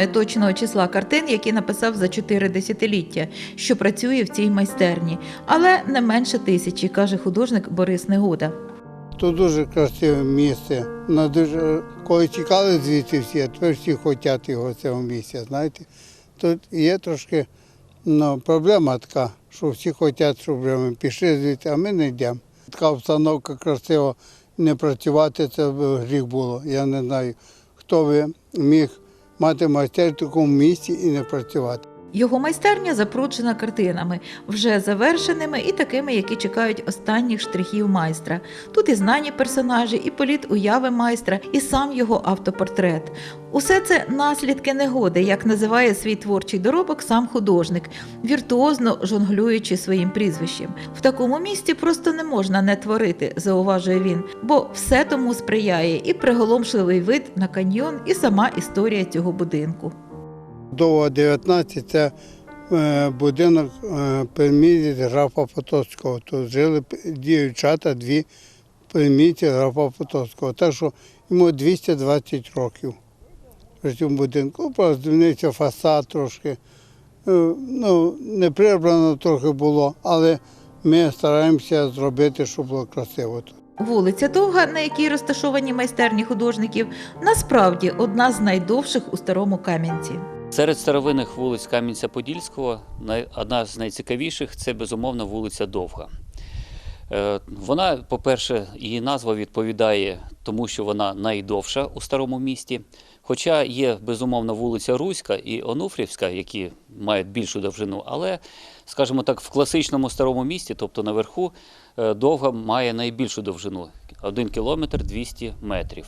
не знаю точного числа картин, які написав за чотири десятиліття, що працює в цій майстерні, але не менше тисячі, каже художник Борис Негода. Тут дуже красиве місце. На дуже... Коли тікали звідси всі, а всі хочуть його цього місця. Знаєте, тут є трошки ну, проблема така, що всі хочуть, щоб ми пішли звідси, а ми не йдемо. Така обстановка красива, не працювати це гріх було. Я не знаю, хто би міг мати майстер в місці і не працювати. Його майстерня запруджена картинами, вже завершеними і такими, які чекають останніх штрихів майстра. Тут і знані персонажі, і політ уяви майстра, і сам його автопортрет. Усе це наслідки негоди, як називає свій творчий доробок сам художник, віртуозно жонглюючи своїм прізвищем. В такому місці просто не можна не творити, зауважує він, бо все тому сприяє і приголомшливий вид на каньйон, і сама історія цього будинку. Довго 19 це будинок е, графа Потоцького. Тут жили дівчата, дві племінниці графа Потоцького. Так що йому 220 років в цьому будинку. Просто змінився фасад трошки. Е, Ну, не прибрано трохи було, але ми стараємося зробити, щоб було красиво тут. Вулиця Довга, на якій розташовані майстерні художників, насправді одна з найдовших у старому Кам'янці. Серед старовинних вулиць Кам'янця-Подільського одна з найцікавіших це безумовно вулиця Довга. Е, Вона, по-перше, її назва відповідає тому, що вона найдовша у старому місті. Хоча є безумовно вулиця Руська і Онуфрівська, які мають більшу довжину, але, скажімо так, в класичному старому місті, тобто наверху, е, довга має найбільшу довжину 1 кілометр 200 метрів.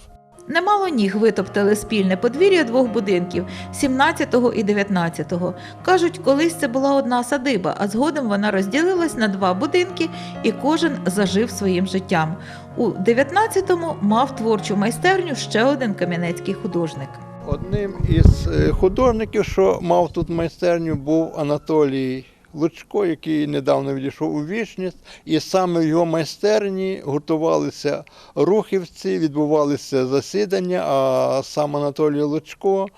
Немало ніг витоптали спільне подвір'я двох будинків 17-го і 19-го. Кажуть, колись це була одна садиба, а згодом вона розділилась на два будинки, і кожен зажив своїм життям. У 19-му мав творчу майстерню ще один кам'янецький художник. Одним із е, художників, що мав тут майстерню, був Анатолій Лучко, який недавно відійшов у вічність. І саме в його майстерні готувалися рухівці, відбувалися засідання, а сам Анатолій Лучко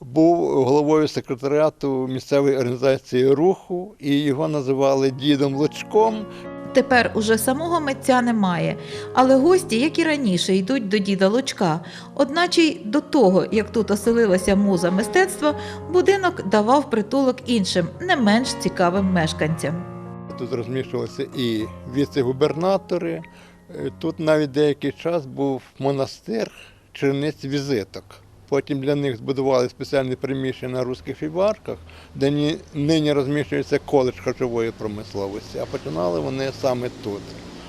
був головою секретаріату місцевої організації руху, і його називали дідом Лучком. Тепер уже самого митця немає, але гості, як і раніше, йдуть до діда Лучка. Одначе й до того, як тут оселилася муза мистецтва, будинок давав притулок іншим, не менш цікавим мешканцям. Тут розміщувалися і віце-губернатори. Е, Тут навіть деякий час був монастир черниць візиток. Потім для них збудували спеціальні приміщення на руських фібарках, де нині розміщується коледж харчової промисловості, а починали вони саме тут.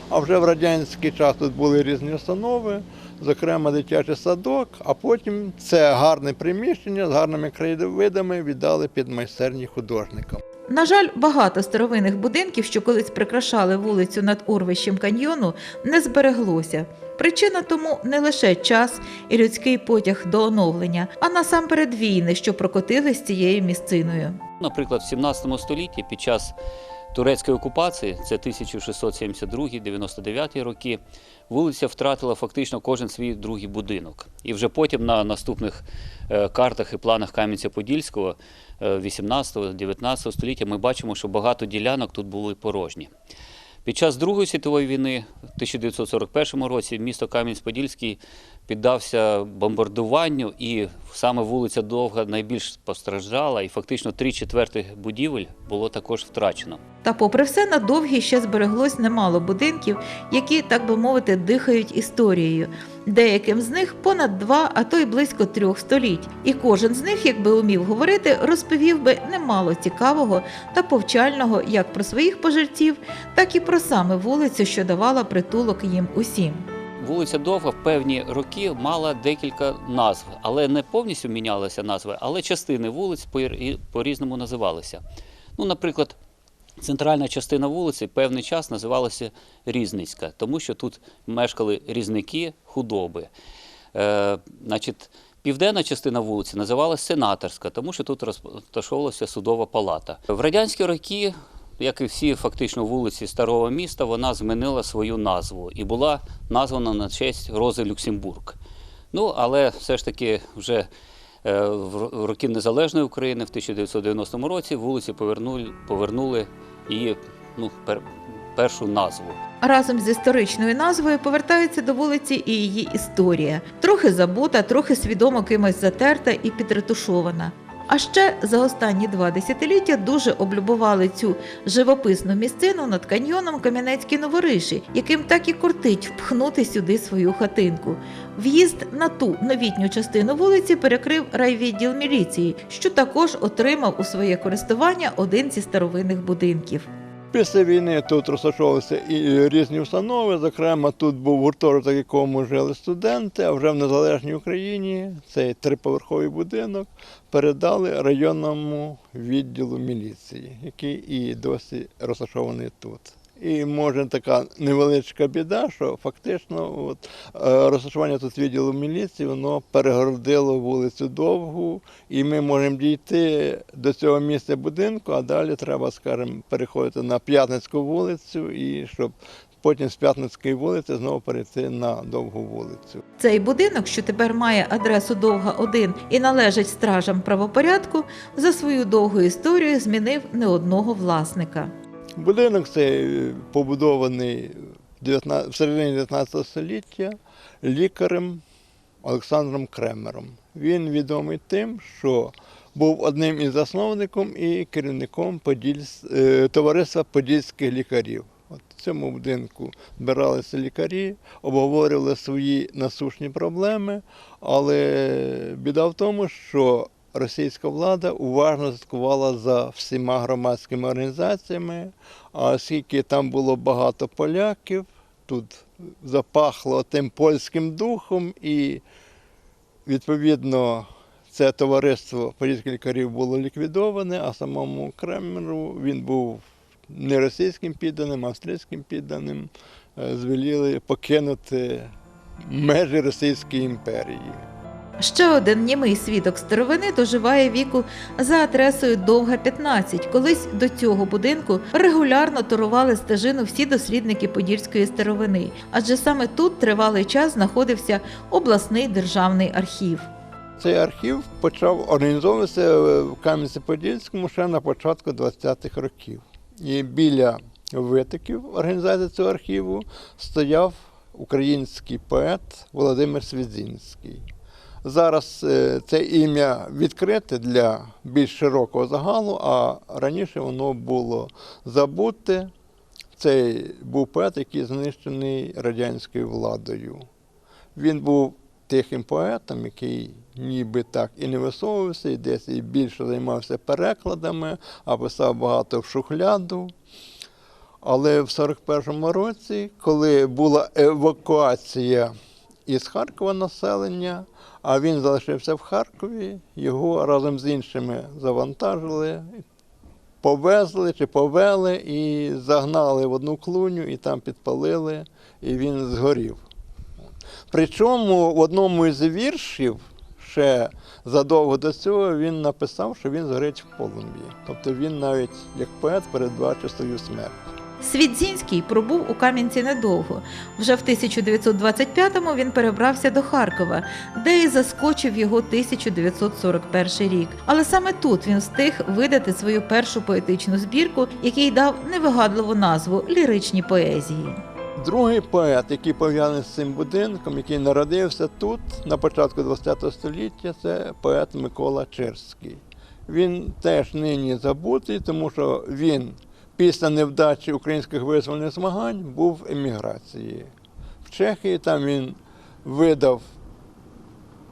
А вже в радянський час тут були різні установи, зокрема дитячий садок, а потім це гарне приміщення з гарними краєвидами віддали під майстерні художникам. На жаль, багато старовинних будинків, що колись прикрашали вулицю над урвищем каньйону, не збереглося. Причина тому не лише час і людський потяг до оновлення, а насамперед війни, що прокотились цією місциною. Наприклад, в 17 столітті під час турецької окупації, це 1672-99 роки, вулиця втратила фактично кожен свій другий будинок. І вже потім на наступних е, картах і планах Кам'янця-Подільського 18-19 століття ми бачимо, що багато ділянок тут були порожні. Під час Другої світової війни, в 1941 році, місто Кам'янець-Подільський піддався бомбардуванню, і саме вулиця Довга найбільш постраждала, і фактично три четвертих будівель було також втрачено. Та, попри все, на довгій ще збереглось немало будинків, які, так би мовити, дихають історією. Деяким з них понад два, а то й близько трьох століть. І кожен з них, якби умів говорити, розповів би немало цікавого та повчального як про своїх пожильців, так і про саме вулицю, що давала притулок їм усім. Вулиця Довга в певні роки мала декілька назв, але не повністю мінялися назви, але частини вулиць по-різному називалися. Ну, наприклад, центральна частина вулиці певний час називалася Різницька, тому що тут мешкали різники худоби. Е, значить, Південна частина вулиці називалася Сенаторська, тому що тут розташовувалася судова палата. В радянські роки, як і всі фактично вулиці старого міста, вона змінила свою назву і була названа на честь Рози Люксембург. Ну, але все ж таки вже е, в роки Незалежної України в 1990 році вулиці повернули, повернули її ну, пер, першу назву. Разом з історичною назвою повертається до вулиці і її історія. Трохи забута, трохи свідомо кимось затерта і підретушована. А ще за останні два десятиліття дуже облюбували цю живописну місцину над каньйоном Кам'янецькі новориші, яким так і кортить впхнути сюди свою хатинку. В'їзд на ту новітню частину вулиці перекрив райвідділ міліції, що також отримав у своє користування один зі старовинних будинків. Після війни тут розташовувалися і різні установи. Зокрема, тут був гуртожиток, в якому жили студенти, а вже в незалежній Україні цей триповерховий будинок передали районному відділу міліції, який і досі розташований тут. І може така невеличка біда, що фактично от, е, розташування тут відділу міліції воно перегородило вулицю довгу, і ми можемо дійти до цього місця будинку, а далі треба, скажімо, переходити на П'ятницьку вулицю, і щоб потім з П'ятницької вулиці знову перейти на довгу вулицю. Цей будинок, що тепер має адресу Довга 1 і належить стражам правопорядку, за свою довгу історію змінив не одного власника. Будинок цей побудований в середині 19 століття лікарем Олександром Кремером. Він відомий тим, що був одним із засновником і керівником Подільс... е, товариства подільських лікарів. От в цьому будинку збиралися лікарі, обговорювали свої насущні проблеми, але біда в тому, що російська влада уважно слідкувала за всіма громадськими організаціями, а оскільки там було багато поляків, тут запахло тим польським духом, і відповідно це товариство політських лікарів було ліквідоване, а самому Кремеру він був не російським підданим, а австрійським підданим, е, звеліли покинути межі Російської імперії. Ще один німий свідок старовини доживає віку за адресою Довга 15. Колись до цього будинку регулярно турували стежину всі дослідники подільської старовини, адже саме тут тривалий час знаходився обласний державний архів. Цей архів почав організовуватися в Кам'янці-Подільському ще на початку 20-х років. І біля витоків організації цього архіву стояв український поет Володимир Свідзінський. Зараз е, це ім'я відкрите для більш широкого загалу, а раніше воно було забуте. Цей був поет, який знищений радянською владою. Він був тихим поетом, який ніби так і не висовувався, і десь і більше займався перекладами, а писав багато в шухляду. Але в 41-му році, коли була евакуація із Харкова населення, а він залишився в Харкові, його разом з іншими завантажили, повезли чи повели і загнали в одну клуню, і там підпалили, і він згорів. Причому в одному із віршів ще задовго до цього він написав, що він згорить в полум'ї. Тобто він навіть як поет передбачив свою смерть. Свідзінський пробув у Кам'янці недовго. Вже в 1925-му він перебрався до Харкова, де і заскочив його 1941 рік. Але саме тут він встиг видати свою першу поетичну збірку, який дав невигадливу назву ліричні поезії. Другий поет, який пов'язаний з цим будинком, який народився тут на початку ХХ століття, це поет Микола Чирський. Він теж нині забутий, тому що він після невдачі українських визвольних змагань був в еміграції. В Чехії там він видав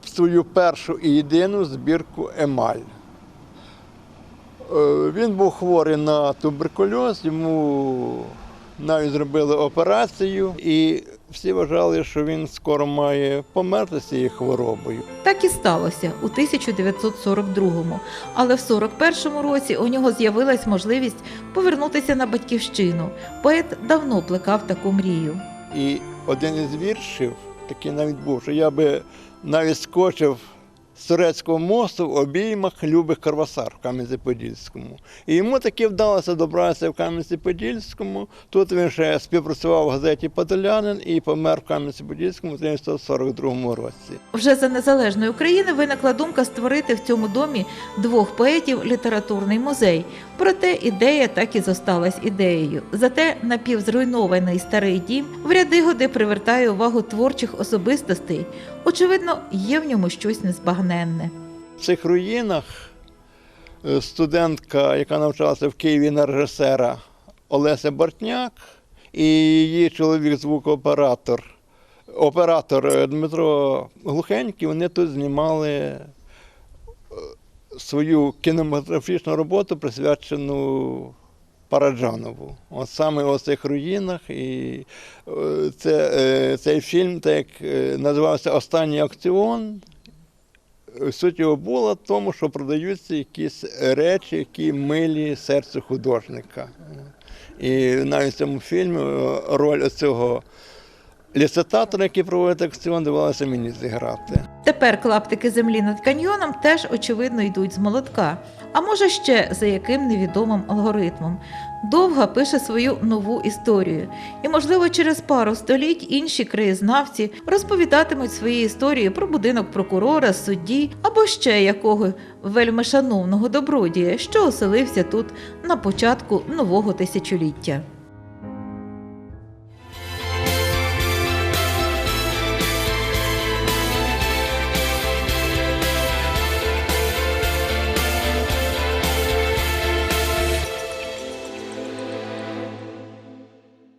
свою першу і єдину збірку Емаль. Е, Він був хворий на туберкульоз, йому навіть зробили операцію, і всі вважали, що він скоро має померти з цією хворобою. Так і сталося у 1942-му. Але в 41-му році у нього з'явилась можливість повернутися на батьківщину. Поет давно плекав таку мрію. І один із віршів такий навіть був, що я би навіть скочив з турецького мосту в обіймах любих Карвасар в Кам'янці-Подільському. І йому таки вдалося добратися в Кам'янці-Подільському. Тут він ще співпрацював в газеті Подолянин і помер в Кам'янці-Подільському в 1942 році. Вже за незалежної України виникла думка створити в цьому домі двох поетів літературний музей. Проте ідея так і зосталась ідеєю. Зате напівзруйнований старий дім в ряди годи привертає увагу творчих особистостей. Очевидно, є в ньому щось незбагненне. В цих руїнах е, студентка, яка навчалася в Києві на режисера Олеся Бортняк, і її чоловік звукооператор, оператор е, Дмитро Глухенький, вони тут знімали е, свою кінематографічну роботу, присвячену Параджанову. От саме у цих руїнах. І е, це, е, цей фільм, так е, називався Останній акціон. Суть його була в тому, що продаються якісь речі, які милі серцю художника. І навіть в цьому фільмі роль цього ліцитатора, який проводить аукціон, давалося мені зіграти. Тепер клаптики землі над каньйоном теж очевидно йдуть з молотка. А може ще за яким невідомим алгоритмом. Довга пише свою нову історію, і, можливо, через пару століть інші краєзнавці розповідатимуть свої історії про будинок прокурора, судді або ще якого вельмишановного добродія, що оселився тут на початку нового тисячоліття.